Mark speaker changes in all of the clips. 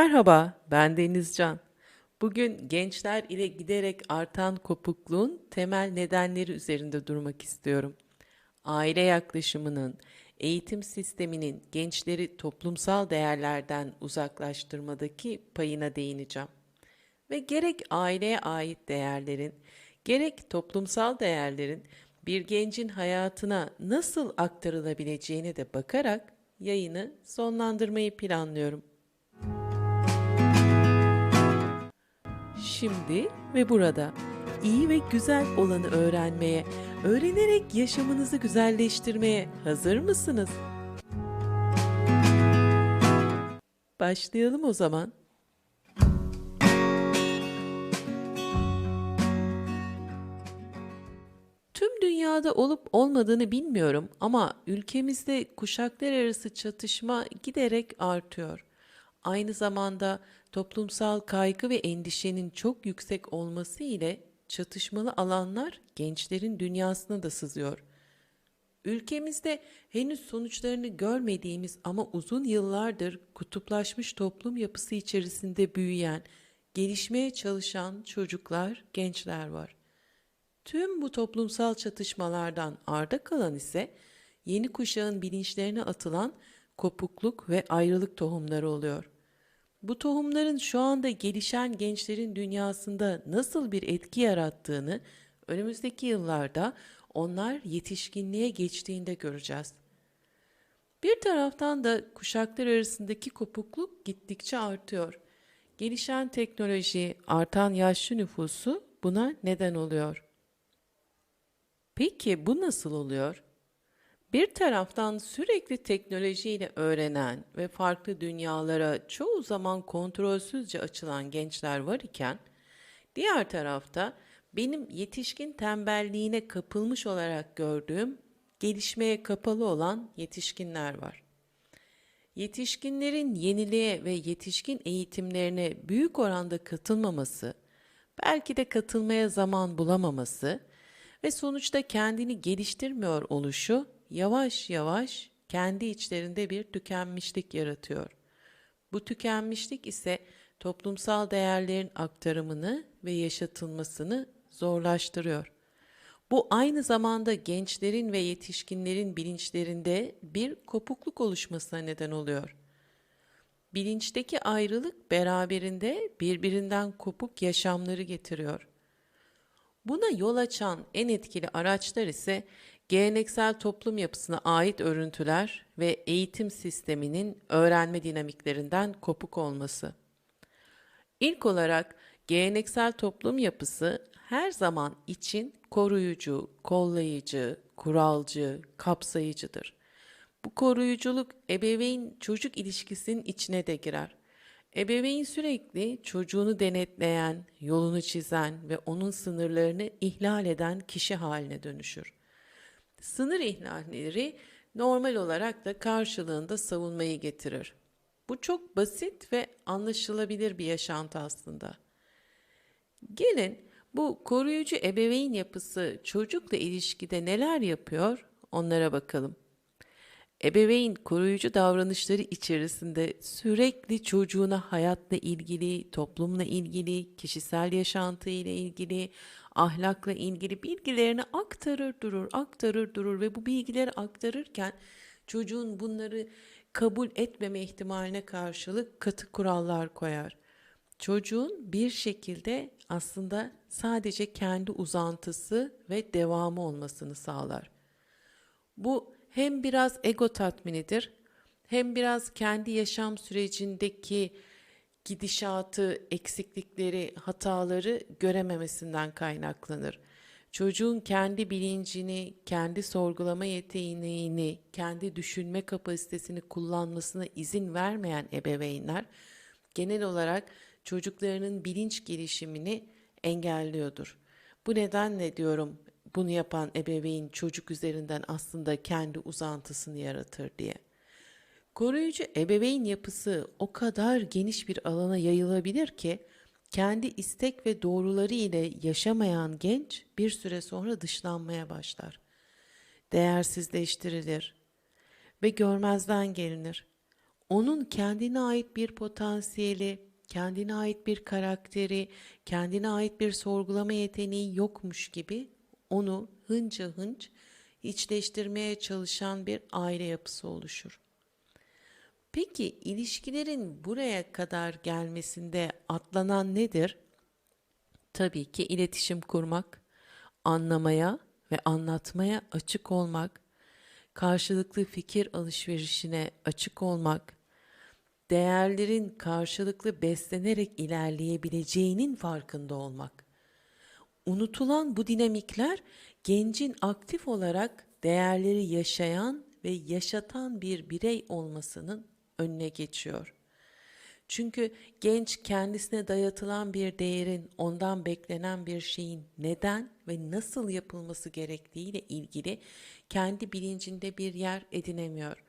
Speaker 1: Merhaba, ben Denizcan. Bugün gençler ile giderek artan kopukluğun temel nedenleri üzerinde durmak istiyorum. Aile yaklaşımının, eğitim sisteminin gençleri toplumsal değerlerden uzaklaştırmadaki payına değineceğim. Ve gerek aileye ait değerlerin, gerek toplumsal değerlerin bir gencin hayatına nasıl aktarılabileceğine de bakarak yayını sonlandırmayı planlıyorum. Şimdi ve burada iyi ve güzel olanı öğrenmeye, öğrenerek yaşamınızı güzelleştirmeye hazır mısınız? Başlayalım o zaman. Tüm dünyada olup olmadığını bilmiyorum ama ülkemizde kuşaklar arası çatışma giderek artıyor. Aynı zamanda toplumsal kaygı ve endişenin çok yüksek olması ile çatışmalı alanlar gençlerin dünyasına da sızıyor. Ülkemizde henüz sonuçlarını görmediğimiz ama uzun yıllardır kutuplaşmış toplum yapısı içerisinde büyüyen, gelişmeye çalışan çocuklar, gençler var. Tüm bu toplumsal çatışmalardan arda kalan ise yeni kuşağın bilinçlerine atılan kopukluk ve ayrılık tohumları oluyor. Bu tohumların şu anda gelişen gençlerin dünyasında nasıl bir etki yarattığını önümüzdeki yıllarda onlar yetişkinliğe geçtiğinde göreceğiz. Bir taraftan da kuşaklar arasındaki kopukluk gittikçe artıyor. Gelişen teknoloji, artan yaşlı nüfusu buna neden oluyor. Peki bu nasıl oluyor? Bir taraftan sürekli teknolojiyle öğrenen ve farklı dünyalara çoğu zaman kontrolsüzce açılan gençler var iken, diğer tarafta benim yetişkin tembelliğine kapılmış olarak gördüğüm gelişmeye kapalı olan yetişkinler var. Yetişkinlerin yeniliğe ve yetişkin eğitimlerine büyük oranda katılmaması, belki de katılmaya zaman bulamaması ve sonuçta kendini geliştirmiyor oluşu yavaş yavaş kendi içlerinde bir tükenmişlik yaratıyor. Bu tükenmişlik ise toplumsal değerlerin aktarımını ve yaşatılmasını zorlaştırıyor. Bu aynı zamanda gençlerin ve yetişkinlerin bilinçlerinde bir kopukluk oluşmasına neden oluyor. Bilinçteki ayrılık beraberinde birbirinden kopuk yaşamları getiriyor. Buna yol açan en etkili araçlar ise geleneksel toplum yapısına ait örüntüler ve eğitim sisteminin öğrenme dinamiklerinden kopuk olması. İlk olarak geleneksel toplum yapısı her zaman için koruyucu, kollayıcı, kuralcı, kapsayıcıdır. Bu koruyuculuk ebeveyn çocuk ilişkisinin içine de girer. Ebeveyn sürekli çocuğunu denetleyen, yolunu çizen ve onun sınırlarını ihlal eden kişi haline dönüşür. Sınır ihlalleri normal olarak da karşılığında savunmayı getirir. Bu çok basit ve anlaşılabilir bir yaşantı aslında. Gelin bu koruyucu ebeveyn yapısı çocukla ilişkide neler yapıyor onlara bakalım. Ebeveyn koruyucu davranışları içerisinde sürekli çocuğuna hayatla ilgili, toplumla ilgili, kişisel yaşantı ile ilgili, ahlakla ilgili bilgilerini aktarır durur, aktarır durur ve bu bilgileri aktarırken çocuğun bunları kabul etmeme ihtimaline karşılık katı kurallar koyar. Çocuğun bir şekilde aslında sadece kendi uzantısı ve devamı olmasını sağlar. Bu hem biraz ego tatminidir, hem biraz kendi yaşam sürecindeki gidişatı, eksiklikleri, hataları görememesinden kaynaklanır. Çocuğun kendi bilincini, kendi sorgulama yeteneğini, kendi düşünme kapasitesini kullanmasına izin vermeyen ebeveynler genel olarak çocuklarının bilinç gelişimini engelliyordur. Bu nedenle diyorum bunu yapan ebeveyn çocuk üzerinden aslında kendi uzantısını yaratır diye. Koruyucu ebeveyn yapısı o kadar geniş bir alana yayılabilir ki kendi istek ve doğruları ile yaşamayan genç bir süre sonra dışlanmaya başlar. Değersizleştirilir ve görmezden gelinir. onun kendine ait bir potansiyeli, kendine ait bir karakteri, kendine ait bir sorgulama yeteneği yokmuş gibi onu hınca hınç içleştirmeye çalışan bir aile yapısı oluşur. Peki ilişkilerin buraya kadar gelmesinde atlanan nedir? Tabii ki iletişim kurmak, anlamaya ve anlatmaya açık olmak, karşılıklı fikir alışverişine açık olmak, değerlerin karşılıklı beslenerek ilerleyebileceğinin farkında olmak. Unutulan bu dinamikler gencin aktif olarak değerleri yaşayan ve yaşatan bir birey olmasının önüne geçiyor. Çünkü genç kendisine dayatılan bir değerin, ondan beklenen bir şeyin neden ve nasıl yapılması gerektiğiyle ilgili kendi bilincinde bir yer edinemiyor.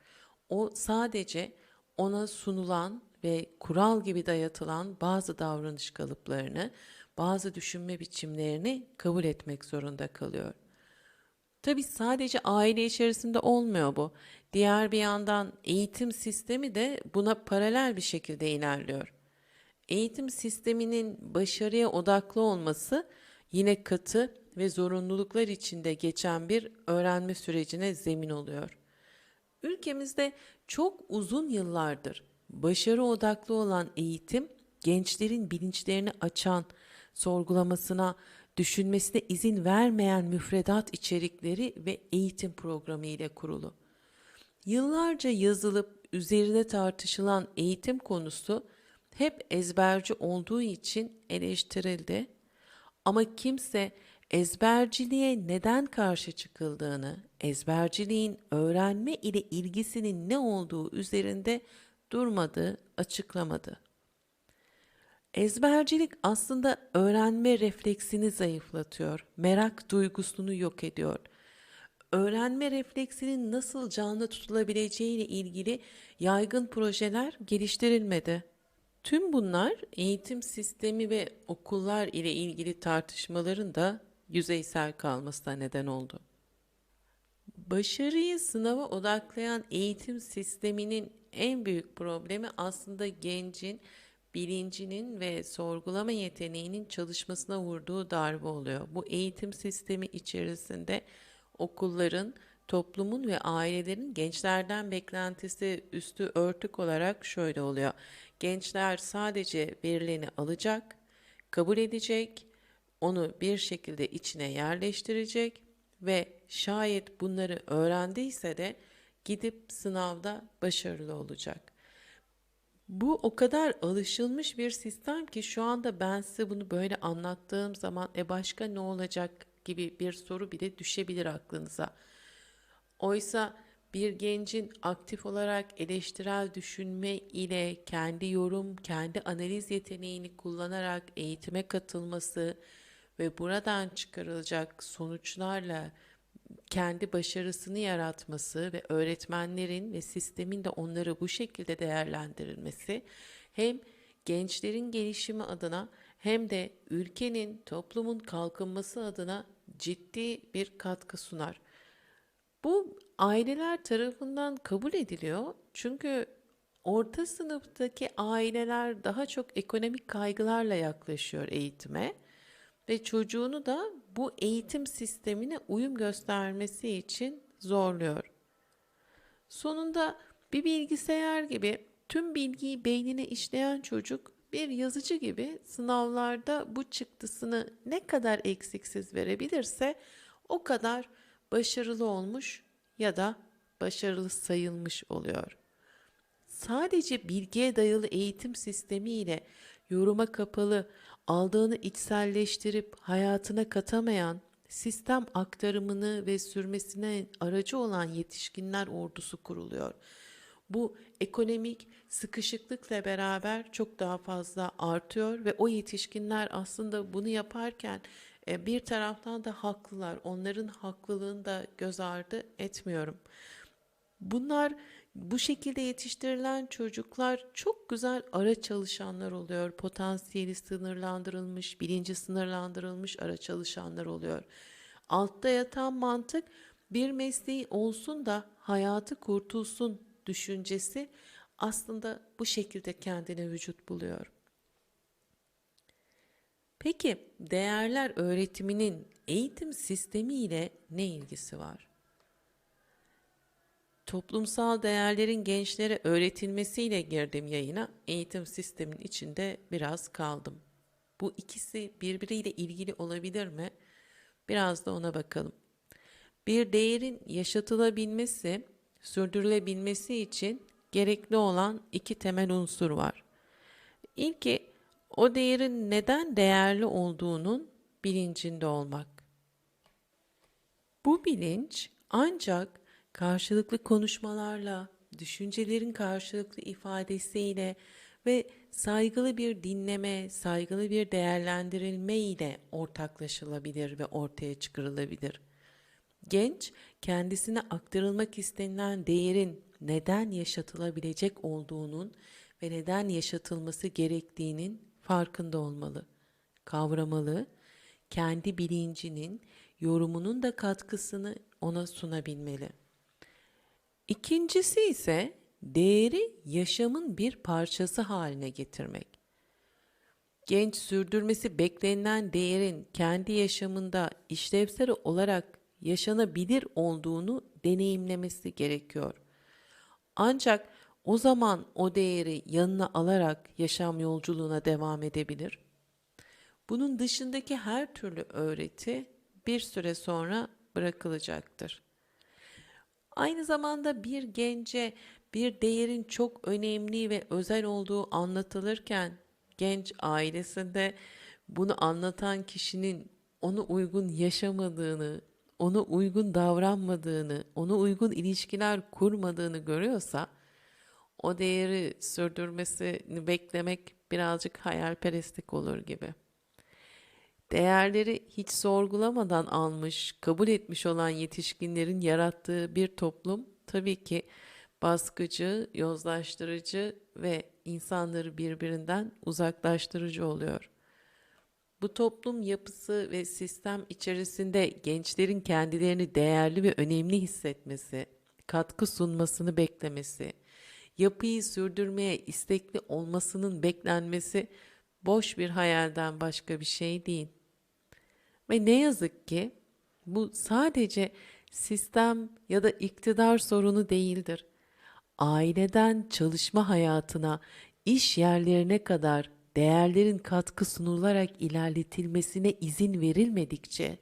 Speaker 1: O sadece ona sunulan ve kural gibi dayatılan bazı davranış kalıplarını, bazı düşünme biçimlerini kabul etmek zorunda kalıyor. Tabii sadece aile içerisinde olmuyor bu. Diğer bir yandan eğitim sistemi de buna paralel bir şekilde ilerliyor. Eğitim sisteminin başarıya odaklı olması yine katı ve zorunluluklar içinde geçen bir öğrenme sürecine zemin oluyor. Ülkemizde çok uzun yıllardır başarı odaklı olan eğitim gençlerin bilinçlerini açan, sorgulamasına, düşünmesine izin vermeyen müfredat içerikleri ve eğitim programı ile kurulu. Yıllarca yazılıp üzerine tartışılan eğitim konusu hep ezberci olduğu için eleştirildi. Ama kimse ezberciliğe neden karşı çıkıldığını, ezberciliğin öğrenme ile ilgisinin ne olduğu üzerinde durmadı, açıklamadı. Ezbercilik aslında öğrenme refleksini zayıflatıyor, merak duygusunu yok ediyor. Öğrenme refleksinin nasıl canlı tutulabileceği ile ilgili yaygın projeler geliştirilmedi. Tüm bunlar eğitim sistemi ve okullar ile ilgili tartışmaların da yüzeysel kalmasına neden oldu. Başarıyı sınava odaklayan eğitim sisteminin en büyük problemi aslında gencin bilincinin ve sorgulama yeteneğinin çalışmasına vurduğu darbe oluyor. Bu eğitim sistemi içerisinde okulların, toplumun ve ailelerin gençlerden beklentisi üstü örtük olarak şöyle oluyor. Gençler sadece verileni alacak, kabul edecek, onu bir şekilde içine yerleştirecek ve şayet bunları öğrendiyse de gidip sınavda başarılı olacak. Bu o kadar alışılmış bir sistem ki şu anda ben size bunu böyle anlattığım zaman e başka ne olacak gibi bir soru bile düşebilir aklınıza. Oysa bir gencin aktif olarak eleştirel düşünme ile kendi yorum, kendi analiz yeteneğini kullanarak eğitime katılması ve buradan çıkarılacak sonuçlarla kendi başarısını yaratması ve öğretmenlerin ve sistemin de onları bu şekilde değerlendirilmesi hem gençlerin gelişimi adına hem de ülkenin, toplumun kalkınması adına ciddi bir katkı sunar. Bu aileler tarafından kabul ediliyor. Çünkü orta sınıftaki aileler daha çok ekonomik kaygılarla yaklaşıyor eğitime ve çocuğunu da bu eğitim sistemine uyum göstermesi için zorluyor. Sonunda bir bilgisayar gibi tüm bilgiyi beynine işleyen çocuk bir yazıcı gibi sınavlarda bu çıktısını ne kadar eksiksiz verebilirse o kadar başarılı olmuş ya da başarılı sayılmış oluyor. Sadece bilgiye dayalı eğitim sistemiyle yoruma kapalı, aldığını içselleştirip hayatına katamayan, sistem aktarımını ve sürmesine aracı olan yetişkinler ordusu kuruluyor. Bu ekonomik sıkışıklıkla beraber çok daha fazla artıyor ve o yetişkinler aslında bunu yaparken e, bir taraftan da haklılar. Onların haklılığını da göz ardı etmiyorum. Bunlar bu şekilde yetiştirilen çocuklar çok güzel ara çalışanlar oluyor. Potansiyeli sınırlandırılmış, bilinci sınırlandırılmış ara çalışanlar oluyor. Altta yatan mantık bir mesleği olsun da hayatı kurtulsun düşüncesi aslında bu şekilde kendine vücut buluyor. Peki değerler öğretiminin eğitim sistemi ile ne ilgisi var? Toplumsal değerlerin gençlere öğretilmesiyle girdim yayına. Eğitim sistemin içinde biraz kaldım. Bu ikisi birbiriyle ilgili olabilir mi? Biraz da ona bakalım. Bir değerin yaşatılabilmesi, sürdürülebilmesi için gerekli olan iki temel unsur var. İlki o değerin neden değerli olduğunun bilincinde olmak. Bu bilinç ancak karşılıklı konuşmalarla, düşüncelerin karşılıklı ifadesiyle ve saygılı bir dinleme, saygılı bir değerlendirilme ile ortaklaşılabilir ve ortaya çıkarılabilir. Genç, kendisine aktarılmak istenilen değerin neden yaşatılabilecek olduğunun ve neden yaşatılması gerektiğinin farkında olmalı, kavramalı, kendi bilincinin, yorumunun da katkısını ona sunabilmeli. İkincisi ise değeri yaşamın bir parçası haline getirmek. Genç sürdürmesi beklenilen değerin kendi yaşamında işlevsel olarak yaşanabilir olduğunu deneyimlemesi gerekiyor. Ancak o zaman o değeri yanına alarak yaşam yolculuğuna devam edebilir. Bunun dışındaki her türlü öğreti bir süre sonra bırakılacaktır. Aynı zamanda bir gence bir değerin çok önemli ve özel olduğu anlatılırken genç ailesinde bunu anlatan kişinin onu uygun yaşamadığını, ona uygun davranmadığını, ona uygun ilişkiler kurmadığını görüyorsa o değeri sürdürmesini beklemek birazcık hayalperestlik olur gibi. Değerleri hiç sorgulamadan almış, kabul etmiş olan yetişkinlerin yarattığı bir toplum tabii ki baskıcı, yozlaştırıcı ve insanları birbirinden uzaklaştırıcı oluyor. Bu toplum yapısı ve sistem içerisinde gençlerin kendilerini değerli ve önemli hissetmesi, katkı sunmasını beklemesi, yapıyı sürdürmeye istekli olmasının beklenmesi boş bir hayalden başka bir şey değil. Ve ne yazık ki bu sadece sistem ya da iktidar sorunu değildir. Aileden çalışma hayatına, iş yerlerine kadar değerlerin katkı sunularak ilerletilmesine izin verilmedikçe,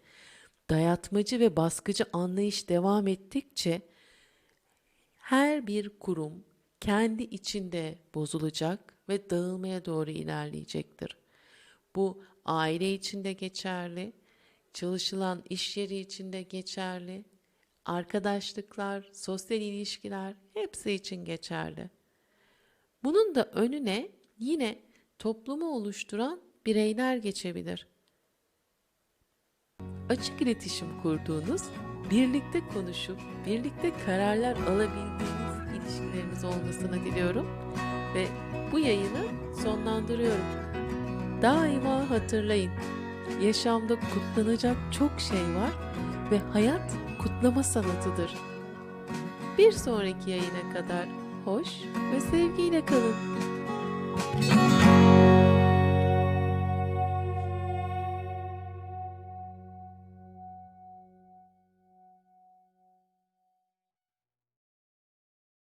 Speaker 1: dayatmacı ve baskıcı anlayış devam ettikçe her bir kurum kendi içinde bozulacak ve dağılmaya doğru ilerleyecektir. Bu aile içinde geçerli, çalışılan iş yeri içinde geçerli, arkadaşlıklar, sosyal ilişkiler hepsi için geçerli. Bunun da önüne yine toplumu oluşturan bireyler geçebilir. Açık iletişim kurduğunuz, birlikte konuşup birlikte kararlar alabildiğiniz ilişkileriniz olmasını diliyorum ve bu yayını sonlandırıyorum. Daima hatırlayın. Yaşamda kutlanacak çok şey var ve hayat kutlama sanatıdır. Bir sonraki yayına kadar hoş ve sevgiyle kalın.